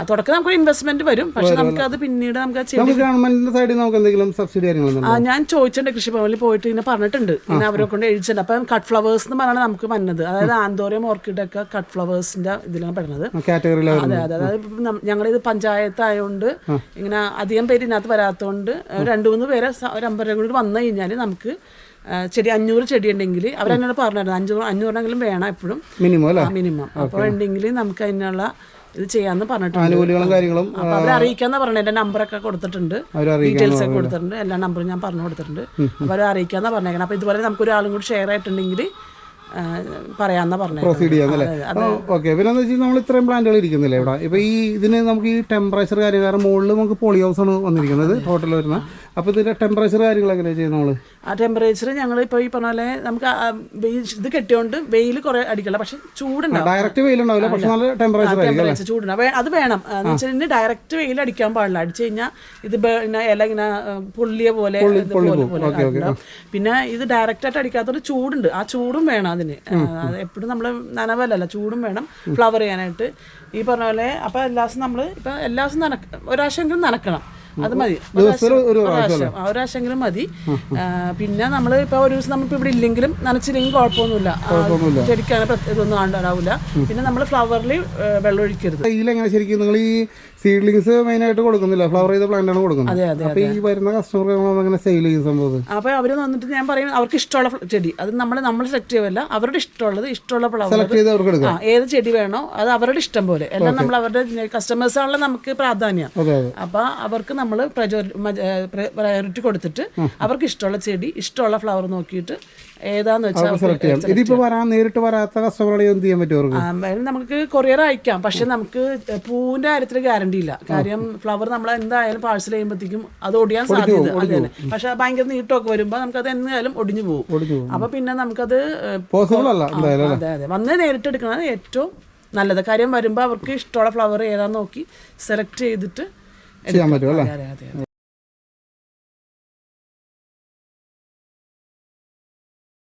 Speaker 1: തുടക്കം നമുക്ക് ഇൻവെസ്റ്റ്മെന്റ് വരും. പക്ഷെ നമുക്ക് അത് പിന്നീട് നമുക്ക്
Speaker 2: ഗവൺമെന്റിന്റെ സൈഡിൽ നമുക്ക് എന്തെങ്കിലും സബ്സിഡി കാര്യങ്ങളുണ്ടോ
Speaker 1: ഞാൻ ചോദിച്ചിട്ടുണ്ട്. കൃഷിഭവനിൽ പോയിട്ട് ഇങ്ങനെ പറഞ്ഞിട്ടുണ്ട്. ഇങ്ങനെ അവരെ കൊണ്ട് എഴുതിച്ചിട്ടുണ്ട് അപ്പം കട്ട് ഫ്ലവേഴ്സ് എന്ന് പറഞ്ഞാണ് നമുക്ക് വന്നത്. അതായത് ആന്തോറിയം ഓർക്കിഡ് ഒക്കെ കട്ട് ഫ്ലവേഴ്സിന്റെ ഇതിലാണ് പെടുന്നത്. അതെ അതെ. അതായത് ഞങ്ങളിത് പഞ്ചായത്ത് ആയതുകൊണ്ട് ഇങ്ങനെ അധികം പേര് ഇതിനകത്ത് വരാത്തതുകൊണ്ട് രണ്ടു മൂന്ന് പേരെ ഒരു അമ്പത് കൂടി വന്നു കഴിഞ്ഞാൽ നമുക്ക് ചെടി അഞ്ഞൂറ് ചെടി ഉണ്ടെങ്കിൽ അവരെന്നോട് പറഞ്ഞായിരുന്നു. അഞ്ഞൂറ് അഞ്ഞൂറിനെങ്കിലും വേണം എപ്പോഴും.
Speaker 2: Minimum
Speaker 1: minimum. അപ്പോൾ ഉണ്ടെങ്കിൽ നമുക്ക് അതിനുള്ള ഇത് ചെയ്യാന്ന് പറഞ്ഞിട്ടുണ്ട്.
Speaker 2: കാര്യങ്ങളും
Speaker 1: അവരെ അറിയിക്കാന്ന് പറഞ്ഞു എന്റെ നമ്പറൊക്കെ കൊടുത്തിട്ടുണ്ട്. ഡീറ്റെയിൽസ് ഒക്കെ കൊടുത്തിട്ടുണ്ട്. എല്ലാ നമ്പറും ഞാൻ പറഞ്ഞു കൊടുത്തിട്ടുണ്ട്. അപ്പോൾ അവരെ അറിയിക്കാന്ന് പറഞ്ഞേക്കണം. അപ്പൊ ഇതുപോലെ നമുക്ക് ഒരാളും കൂടി ഷെയർ ആയിട്ടുണ്ടെങ്കിൽ പറയാന്നാ
Speaker 2: പ്രൊസീഡ് ചെയ്യാന്നല്ലേ ഓക്കെ പിന്നെ എന്താ വെച്ചാൽ നമ്മൾ ഇത്രയും പ്ലാന്റുകൾ ഇരിക്കുന്നില്ലേ ഇവിടെ? ഇപ്പൊ ഈ ഇതിന് നമുക്ക് ഈ ടെമ്പറേച്ചർ കാര്യം കാരണം മുകളിൽ നമുക്ക് പോളി ഹൗസ് ആണ് വന്നിരിക്കുന്നത് ടോട്ടൽ വരുന്ന അപ്പൊ ഇതിന്റെ ടെമ്പറേച്ചർ കാര്യങ്ങൾ എങ്ങനെയാണ് ചെയ്യുന്നത് നമ്മൾ?
Speaker 1: ആ ടെമ്പറേച്ചർ ഞങ്ങൾ ഇപ്പോൾ ഈ പറഞ്ഞ പോലെ നമുക്ക് ഇത് കെട്ടിയോണ്ട് വെയിൽ കുറേ അടിക്കില്ല പക്ഷെ ചൂടുണ്ടാവും.
Speaker 2: ഡയറക്റ്റ് വെയിലുണ്ടാവില്ല പക്ഷെ നല്ല ടെമ്പറേച്ചർ
Speaker 1: ടെമ്പറേച്ചർ ചൂടുണ്ടാവും. അത് വേണം. എന്ന് വെച്ചാൽ ഡയറക്റ്റ് വെയിൽ അടിക്കാൻ പാടില്ല. അടിച്ചു കഴിഞ്ഞാൽ ഇത് ഇല ഇങ്ങനെ പൊള്ളിയ പോലെ പിന്നെ ഇത് ഡയറക്റ്റ് ആയിട്ട് അടിക്കാത്തൊരു ചൂടുണ്ട്. ആ ചൂടും വേണം അതിന്. എപ്പോഴും നമ്മൾ നനവല്ലല്ല ചൂടും വേണം ഫ്ലവർ ചെയ്യാനായിട്ട്. ഈ പറഞ്ഞ പോലെ അപ്പൊ എല്ലാ ദിവസവും നമ്മൾ ഇപ്പൊ എല്ലാ ദിവസവും നനക്ക ഒരാഴ്ചയെങ്കിലും നനക്കണം. അത് മതി. ഒരാശെങ്കിലും മതി. പിന്നെ നമ്മൾ ഇപ്പൊ ഒരു ദിവസം നമ്മളിപ്പോ ഇവിടെ ഇല്ലെങ്കിലും നനച്ചില്ലെങ്കിൽ കുഴപ്പമൊന്നുമില്ല. ചെടിക്കാണ് ഇതൊന്നും ഉണ്ടാവില്ല പിന്നെ നമ്മൾ ഫ്ലവറിൽ വെള്ളം ഒഴിക്കരുത്.
Speaker 2: ശരിക്കും നിങ്ങൾ ഈ സീഡ്ലിങ്സ് മെയിൻ ആയിട്ട് കൊടുക്കുന്നില്ല. ഫ്ലവർ ചെയ്ത പ്ലാന്റ് ആണ് കൊടുക്കുന്നത്. അപ്പൊ ഈ വരുന്ന കസ്റ്റമർ അങ്ങനെ സെയിൽ ചെയ്യുന്ന സംഭവം.
Speaker 1: അപ്പൊ അവർ വന്നിട്ട് ഞാൻ പറയും അവർക്ക് ഇഷ്ടമുള്ള ചെടി. അത് നമ്മൾ നമ്മൾ സെലക്ട് ചെയ്യുമല്ല അവരുടെ ഇഷ്ടമുള്ളത് ഇഷ്ടമുള്ള ഫ്ലവർ
Speaker 2: സെലക്ട് ചെയ്ത് അവർക്ക് എടുക്കാം.
Speaker 1: ഏത് ചെടി വേണോ അത് അവരുടെ ഇഷ്ടം പോലെ. എല്ലാം നമ്മൾ അവരുടെ കസ്റ്റമേഴ്സ് ആണല്ലോ നമുക്ക് പ്രാധാന്യം. അപ്പൊ അവർക്ക് നമ്മൾ പ്രയോറിറ്റി കൊടുത്തിട്ട് അവർക്ക് ഇഷ്ടമുള്ള ചെടി ഇഷ്ടമുള്ള ഫ്ലവർ നോക്കിയിട്ട് ഏതാന്ന് വെച്ചാൽ
Speaker 2: ഇതിപ്പോ വരാൻ നേരിട്ട് വരാത്ത കസ്റ്റമറുകളെ എന്ത് ചെയ്യാൻ പറ്റും
Speaker 1: നമുക്ക് കൊറിയർ അയക്കാം. പക്ഷെ നമുക്ക് പൂവിന്റെ കാര്യത്തിൽ ഗ്യാരണ്ടി ഇല്ല. കാര്യം ഫ്ലവർ നമ്മൾ എന്തായാലും പാഴ്സൽ ചെയ്യുമ്പോഴത്തേക്കും അത് ഒടിയാൻ സാധ്യത അത് പക്ഷെ ഭയങ്കര നീട്ടമൊക്കെ വരുമ്പോൾ അത് എന്തായാലും ഒടിഞ്ഞു പോകും. അപ്പൊ പിന്നെ നമുക്കത് അതെ അതെ. വന്ന് നേരിട്ട് എടുക്കുന്നതാണ് ഏറ്റവും നല്ലത്. കാര്യം വരുമ്പോൾ അവർക്ക് ഇഷ്ടമുള്ള ഫ്ലവർ ഏതാന്ന് നോക്കി സെലക്ട് ചെയ്തിട്ട്
Speaker 2: ചെയ്യാൻ പറ്റും അല്ലേ?